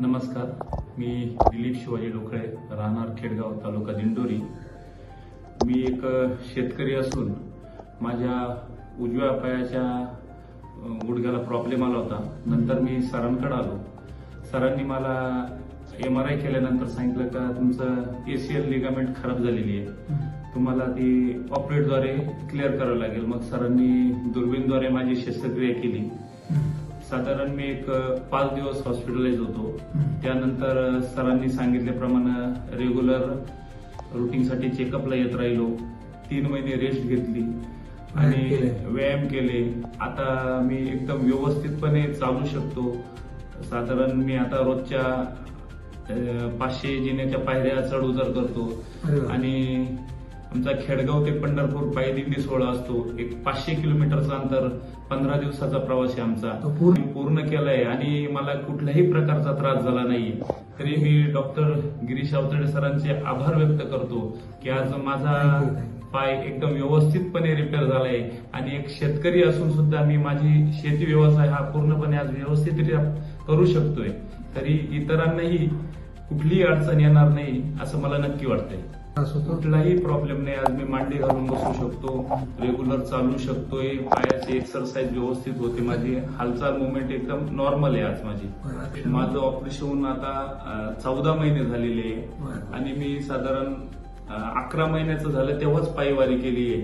नमस्कार. मी दिलीप शिवाजी डोकळे राहणार खेडगाव तालुका दिंडोरी. मी एक शेतकरी असून माझ्या उजव्या पायाच्या गुडघ्याला प्रॉब्लेम आला होता. नंतर मी सरांकडे आलो. सरांनी मला एम आर आय केल्यानंतर सांगितलं का तुमचं एसीएल लिगामेंट खराब झालेली आहे. तुम्हाला ती ऑपरेटद्वारे क्लिअर करावं लागेल. मग सरांनी दुर्बीनद्वारे माझी शस्त्रक्रिया केली. साधारण मी एक पाच दिवस हॉस्पिटलाइज होतो. त्यानंतर सरांनी सांगितल्याप्रमाणे रेग्युलर रुटीनसाठी चेकअपला येत राहिलो. तीन महिने रेस्ट घेतली. आणि. व्यायाम केले. आता मी एकदम व्यवस्थितपणे चालू शकतो. साधारण मी आता रोजच्या पाचशे जिन्याच्या पायऱ्या चढ उतर करतो. आणि आमचा खेडगाव ते पंढरपूर पायदिंडी सोहळा असतो. एक पाचशे किलोमीटरचं अंतर पंधरा दिवसाचा प्रवास आहे आमचा. पूर्ण- केलाय आणि मला कुठल्याही प्रकारचा त्रास झाला नाहीये तरी मी डॉक्टर गिरीश अवतडे सरांचे आभार व्यक्त करतो की आज माझा. पाय एकदम व्यवस्थितपणे रिपेअर झालाय. आणि एक शेतकरी असून सुद्धा मी माझी शेती व्यवसाय हा पूर्णपणे आज व्यवस्थितरित्या करू शकतोय. तरी इतरांनाही कुठलीही अडचण येणार नाही असं मला नक्की वाटतंय. कुठलाही प्रॉब्लेम नाही. आज मी मांडी घालून बसू शकतो. रेग्युलर चालू शकतोय. पायाची एक्सरसाइज व्यवस्थित होते माझी. हालचाल मुवमेंट एकदम नॉर्मल आहे आज माझी. माझं ऑपरेशन होऊन आता चौदा महिने झालेले आहे. आणि मी साधारण अकरा महिन्याचं झालं तेव्हाच पायवारी केली आहे.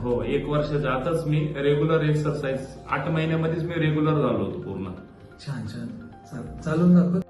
हो एक वर्षाच्या आताच मी रेग्युलर एक्सरसाइज आठ महिन्यामध्येच मी रेग्युलर झालो होतो पूर्ण. छान छान. चाल- चालून दाखव.